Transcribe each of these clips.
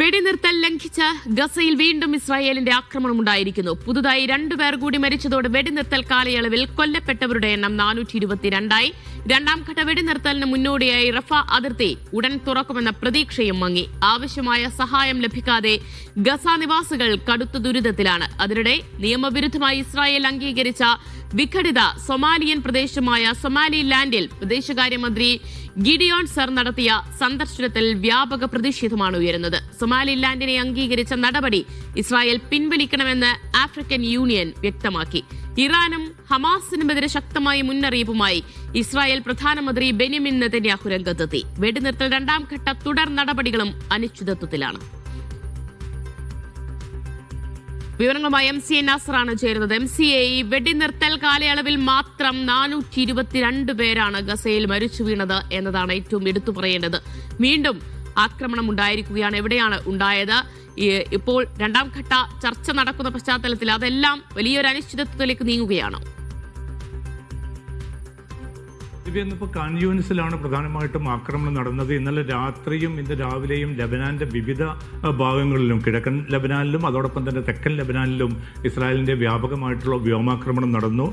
വെടിനിർത്തൽ ലംഘിച്ച് ഗസയിൽ വീണ്ടും ഇസ്രായേലിന്റെ ആക്രമണം ഉണ്ടായിരിക്കുന്നു. പുതുതായി രണ്ടുപേർ കൂടി മരിച്ചതോടെ വെടിനിർത്തൽ കാലയളവിൽ കൊല്ലപ്പെട്ടവരുടെ എണ്ണം നാനൂറ്റി ഇരുപത്തിരണ്ടായി. രണ്ടാം ഘട്ട വെടിനിർത്തലിന് മുന്നോടിയായി റഫ അതിർത്തി ഉടൻ തുറക്കുമെന്ന പ്രതീക്ഷയും മങ്ങി. ആവശ്യമായ സഹായം ലഭിക്കാതെ ഗസ നിവാസികൾ കടുത്ത ദുരിതത്തിലാണ്. അതിനിടെ നിയമവിരുദ്ധമായി ഇസ്രായേൽ അംഗീകരിച്ച വിഘടിത സൊമാലിയൻ പ്രദേശമായ സൊമാലി ലാൻഡിൽ വിദേശകാര്യമന്ത്രി ഗിഡിയോൺ സർ നടത്തിയ സന്ദർശനത്തിൽ വ്യാപക പ്രതിഷേധമാണ് ഉയരുന്നത്. സൊമാലി ലാൻഡിനെ അംഗീകരിച്ച നടപടി ഇസ്രായേൽ പിൻവലിക്കണമെന്ന് ആഫ്രിക്കൻ യൂണിയൻ വ്യക്തമാക്കി. ഇറാനും ഹമാസിനുമെതിരെ ശക്തമായ മുന്നറിയിപ്പുമായി ഇസ്രായേൽ പ്രധാനമന്ത്രി ബെനിമിൻ നെതന്യാഹു രംഗത്തെത്തി. വെടിനിർത്തൽ രണ്ടാം ഘട്ട തുടർ നടപടികളും അനിശ്ചിതത്വത്തിലാണ്. വിവരങ്ങളുമായി എം സി എ നാസറാണ് ചേരുന്നത്. എം സി എ വെടിനിർത്തൽ കാലയളവിൽ മാത്രം നാനൂറ്റി ഇരുപത്തിരണ്ട് പേരാണ് ഗസയിൽ മരിച്ചു വീണത് എന്നതാണ് ഏറ്റവും എടുത്തു പറയേണ്ടത്. വീണ്ടും ആക്രമണം ഉണ്ടായിരിക്കുകയാണ് എവിടെയാണ് ഉണ്ടായത്? ഇപ്പോൾ രണ്ടാം ഘട്ട ചർച്ച നടക്കുന്ന പശ്ചാത്തലത്തിൽ അതെല്ലാം വലിയൊരു അനിശ്ചിതത്വത്തിലേക്ക് നീങ്ങുകയാണോ. ഇന്നിപ്പോൾ കാൻയൂനിസിലാണ് പ്രധാനമായിട്ടും ആക്രമണം നടന്നത്. ഇന്നലെ രാത്രിയും ഇന്ന് രാവിലെയും ലബനാന്റെ വിവിധ ഭാഗങ്ങളിലും കിഴക്കൻ ലബനാനിലും അതോടൊപ്പം തന്നെ തെക്കൻ ലബനാനിലും ഇസ്രായേലിന്റെ വ്യാപകമായിട്ടുള്ള വ്യോമാക്രമണം നടന്നു.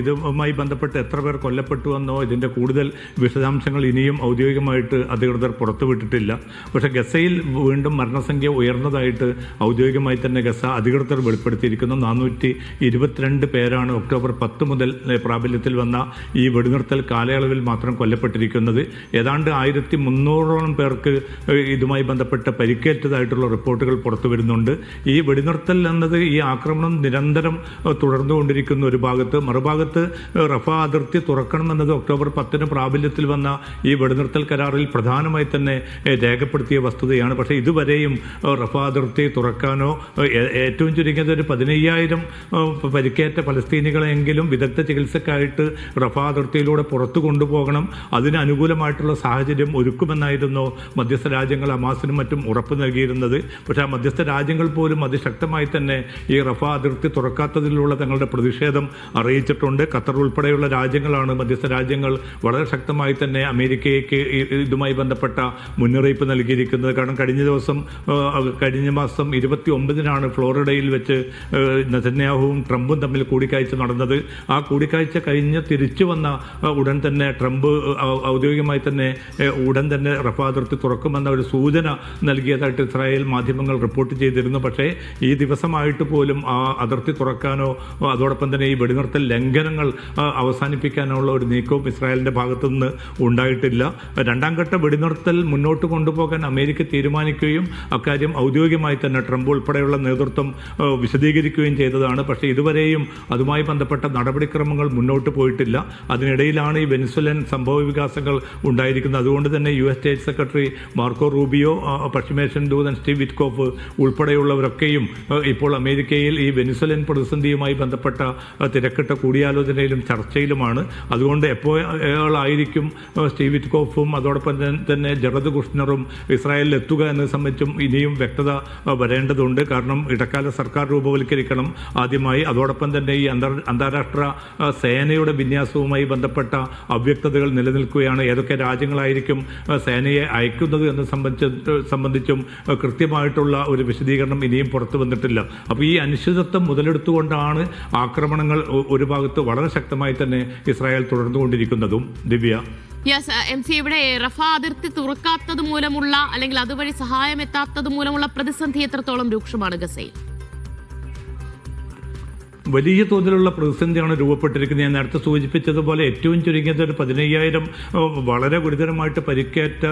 ഇതുമായി ബന്ധപ്പെട്ട് എത്ര പേർ കൊല്ലപ്പെട്ടു എന്നോ ഇതിന്റെ കൂടുതൽ വിശദാംശങ്ങൾ ഇനിയും ഔദ്യോഗികമായിട്ട് അധികൃതർ പുറത്തുവിട്ടിട്ടില്ല. പക്ഷെ ഗസയിൽ വീണ്ടും മരണസംഖ്യ ഉയർന്നതായിട്ട് ഔദ്യോഗികമായി തന്നെ ഗസ അധികൃതർ വെളിപ്പെടുത്തിയിരിക്കുന്നു. നാനൂറ്റി ഇരുപത്തിരണ്ട് പേരാണ് ഒക്ടോബർ പത്ത് മുതൽ പ്രാബല്യത്തിൽ വന്ന ഈ വെടിനിർത്തൽ കാലയളവിൽ മാത്രം കൊല്ലപ്പെട്ടിരിക്കുന്നത്. ഏതാണ്ട് ആയിരത്തി മുന്നൂറോളം പേർക്ക് ഇതുമായി ബന്ധപ്പെട്ട പരിക്കേറ്റതായിട്ടുള്ള റിപ്പോർട്ടുകൾ പുറത്തു വരുന്നുണ്ട്. ഈ വെടിനിർത്തൽ എന്നത് ഈ ആക്രമണം നിരന്തരം തുടർന്നുകൊണ്ടിരിക്കുന്ന ഒരു ഭാഗത്ത് മറുഭാഗത്ത് റഫ അതിർത്തി തുറക്കണമെന്നത് ഒക്ടോബർ പത്തിന് പ്രാബല്യത്തിൽ വന്ന ഈ വെടിനിർത്തൽ കരാറിൽ പ്രധാനമായി തന്നെ രേഖപ്പെടുത്തിയ വസ്തുതയാണ്. പക്ഷേ ഇതുവരെയും റഫ അതിർത്തി തുറക്കാനോ ഏറ്റവും ചുരുങ്ങിയത് ഒരു പതിനയ്യായിരം പരിക്കേറ്റ ഫലസ്തീനികളെങ്കിലും വിദഗ്ധ ചികിത്സക്കായിട്ട് റഫ അതിർത്തിയിലൂടെ പുറത്തു കൊണ്ടുപോകണം. അതിന് അനുകൂലമായിട്ടുള്ള സാഹചര്യം ഒരുക്കുമെന്നായിരുന്നു മധ്യസ്ഥ രാജ്യങ്ങൾ ഹമാസിനും മറ്റും ഉറപ്പ് നൽകിയിരുന്നത്. പക്ഷേ ആ മധ്യസ്ഥ രാജ്യങ്ങൾ പോലും അതിശക്തമായി തന്നെ ഈ റഫ അതിർത്തി തുറക്കാത്തതിലുള്ള തങ്ങളുടെ പ്രതിഷേധം അറിയിച്ചിട്ടുണ്ട്. ഖത്തർ ഉൾപ്പെടെയുള്ള രാജ്യങ്ങളാണ് മധ്യസ്ഥ രാജ്യങ്ങൾ വളരെ ശക്തമായി തന്നെ അമേരിക്കയ്ക്ക് ഇതുമായി ബന്ധപ്പെട്ട മുന്നറിയിപ്പ് നൽകിയിരിക്കുന്നത്. കാരണം കഴിഞ്ഞ ദിവസം കഴിഞ്ഞ മാസം ഇരുപത്തി ഒമ്പതിനാണ് ഫ്ലോറിഡയിൽ വെച്ച് നെതന്യാഹുവും ട്രംപും തമ്മിൽ കൂടിക്കാഴ്ച നടന്നത്. ആ കൂടിക്കാഴ്ച കഴിഞ്ഞ് തിരിച്ചു വന്ന ഉടൻ തന്നെ ട്രംപ് ഔ- ഔദ്യോഗികമായി തന്നെ ഉടൻ തന്നെ റഫ അതിർത്തി തുറക്കുമെന്ന ഒരു സൂചന നൽകിയതായിട്ട് ഇസ്രായേൽ മാധ്യമങ്ങൾ റിപ്പോർട്ട് ചെയ്തിരുന്നു. പക്ഷേ ഈ ദിവസമായിട്ട് പോലും ആ അതിർത്തി തുറക്കാനോ അതോടൊപ്പം തന്നെ ഈ വെടിനിർത്തൽ ലംഘനങ്ങൾ അവസാനിപ്പിക്കാനോ ഉള്ള ഒരു നീക്കവും ഇസ്രായേലിന്റെ ഭാഗത്തു നിന്ന് ഉണ്ടായിട്ടില്ല. രണ്ടാം ഘട്ട വെടിനിർത്തൽ മുന്നോട്ട് കൊണ്ടുപോകാൻ അമേരിക്ക തീരുമാനിക്കുകയും അക്കാര്യം ഔദ്യോഗികമായി തന്നെ ട്രംപ് ഉൾപ്പെടെയുള്ള നേതൃത്വം വിശദീകരിക്കുകയും ചെയ്തതാണ്. പക്ഷേ ഇതുവരെയും അതുമായി ബന്ധപ്പെട്ട നടപടിക്രമങ്ങൾ മുന്നോട്ട് പോയിട്ടില്ല. അതിനിടയിലാണ് ഈ വെനിസ്വലൻ സംഭവ വികാസങ്ങൾ ഉണ്ടായിരിക്കുന്നത്. അതുകൊണ്ട് തന്നെ U S state secretary Marco Rubio പശ്ചിമേഷ്യൻ ദൂതൻ സ്റ്റീവ് വിറ്റ്കോഫ് ഉൾപ്പെടെയുള്ളവരൊക്കെയും ഇപ്പോൾ അമേരിക്കയിൽ ഈ വെനിസ്വലൻ പ്രതിസന്ധിയുമായി ബന്ധപ്പെട്ട തിരക്കിട്ട കൂടിയാലോചനയിലും ചർച്ചയിലുമാണ്. അതുകൊണ്ട് എപ്പോഴായിരിക്കും സ്റ്റീവ് വിറ്റ്കോഫും അതോടൊപ്പം തന്നെ- ജറദ് കുഷ്ണറും ഇസ്രായേലിൽ എത്തുക എന്നത് സംബന്ധിച്ചും ഇനിയും വ്യക്തത വരേണ്ടതുണ്ട്. കാരണം ഇടക്കാല സർക്കാർ രൂപവൽക്കരിക്കണം ആദ്യമായി. അതോടൊപ്പം തന്നെ ഈ അന്താരാഷ്ട്ര സേനയുടെ വിന്യാസവുമായി ബന്ധപ്പെട്ട അവ്യക്തതകൾ നിലനിൽക്കുകയാണ്. ഏതൊക്കെ രാജ്യങ്ങളായിരിക്കും സേനയെ അയക്കുന്നത് എന്ന് സംബന്ധിച്ച് സംബന്ധിച്ചും കൃത്യമായിട്ടുള്ള ഒരു വിശദീകരണം ഇനിയും പുറത്തു വന്നിട്ടില്ല. അപ്പോൾ ഈ അനിശ്ചിതത്വം മുതലെടുത്തുകൊണ്ടാണ് ആക്രമണങ്ങൾ ഒരു ഭാഗത്ത് വളരെ ശക്തമായി തന്നെ ഇസ്രായേൽ തുടർന്നുകൊണ്ടിരിക്കുന്നതും. ദിവ്യ. യെസ് എം സി ഇവിടെ റഫ അതിർത്തി തുറക്കാത്തത് മൂലമുള്ള അല്ലെങ്കിൽ അതുവഴി സഹായം എത്താത്തത് മൂലമുള്ള പ്രതിസന്ധി എത്രത്തോളം രൂക്ഷമാണ് ഗസയിൽ? വലിയ തോതിലുള്ള പ്രതിസന്ധിയാണ് രൂപപ്പെട്ടിരിക്കുന്നത്. ഞാൻ നേരത്തെ സൂചിപ്പിച്ചതുപോലെ ഏറ്റവും ചുരുങ്ങിയത് ഒരു പതിനയ്യായിരം വളരെ ഗുരുതരമായിട്ട് പരിക്കേറ്റ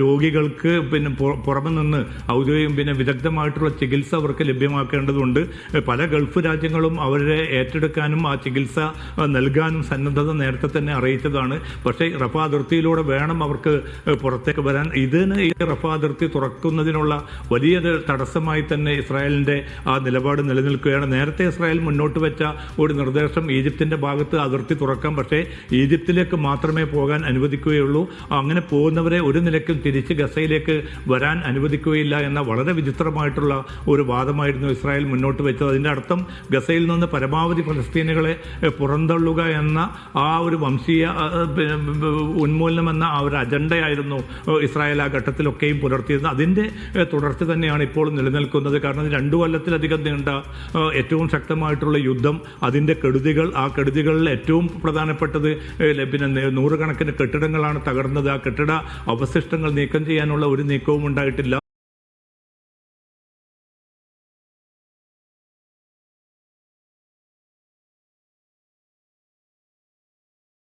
രോഗികൾക്ക് പിന്നെ പുറ- പുറമെ നിന്ന് ഔദ്യോഗികം പിന്നെ വിദഗ്ധമായിട്ടുള്ള ചികിത്സ അവർക്ക് ലഭ്യമാക്കേണ്ടതുണ്ട്. പല ഗൾഫ് രാജ്യങ്ങളും അവരെ ഏറ്റെടുക്കാനും ആ ചികിത്സ നൽകാനും സന്നദ്ധത നേരത്തെ തന്നെ അറിയിച്ചതാണ്. പക്ഷേ റഫ അതിർത്തിയിലൂടെ വേണം അവർക്ക് പുറത്തേക്ക് വരാൻ. ഇതിന് ഈ റഫ അതിർത്തി തുറക്കുന്നതിനുള്ള വലിയൊരു തടസ്സമായി തന്നെ ഇസ്രായേലിന്റെ ആ നിലപാട് നിലനിൽക്കുകയാണ്. നേരത്തെ ഇസ്രായേൽ മുന്നോട്ട് മുന്നോട്ട് വെച്ച ഒരു നിർദ്ദേശം ഈജിപ്തിന്റെ ഭാഗത്ത് അതിർത്തി തുറക്കാം. പക്ഷേ ഈജിപ്തിലേക്ക് മാത്രമേ പോകാൻ അനുവദിക്കുകയുള്ളൂ. അങ്ങനെ പോകുന്നവരെ ഒരു നിലയ്ക്കും തിരിച്ച് ഗസയിലേക്ക് വരാൻ അനുവദിക്കുകയില്ല എന്ന വളരെ വിചിത്രമായിട്ടുള്ള ഒരു വാദമായിരുന്നു ഇസ്രായേൽ മുന്നോട്ട് വെച്ചത്. അതിന്റെ അർത്ഥം ഗസയിൽ നിന്ന് പരമാവധി ഫലസ്തീനുകളെ പുറന്തള്ളുക എന്ന ആ ഒരു വംശീയ ഉന്മൂലനം എന്ന ആ ഒരു അജണ്ടയായിരുന്നു ഇസ്രായേൽ ആ ഘട്ടത്തിലൊക്കെയും പുലർത്തിയത് അതിന്റെ തുടർച്ച തന്നെയാണ് ഇപ്പോൾ നിലനിൽക്കുന്നത്. കാരണം രണ്ടു കൊല്ലത്തിലധികം നീണ്ട ഏറ്റവും ശക്തമായിട്ടുള്ള യുദ്ധം അതിന്റെ കെടുതികൾ ആ കെടുതികളിൽ ഏറ്റവും പ്രധാനപ്പെട്ടത് പിന്നെ നൂറുകണക്കിന് കെട്ടിടങ്ങളാണ് തകർന്നത്. ആ കെട്ടിട അവശിഷ്ടങ്ങൾ നീക്കം ചെയ്യാനുള്ള ഒരു നീക്കവും ഉണ്ടായിട്ടില്ല.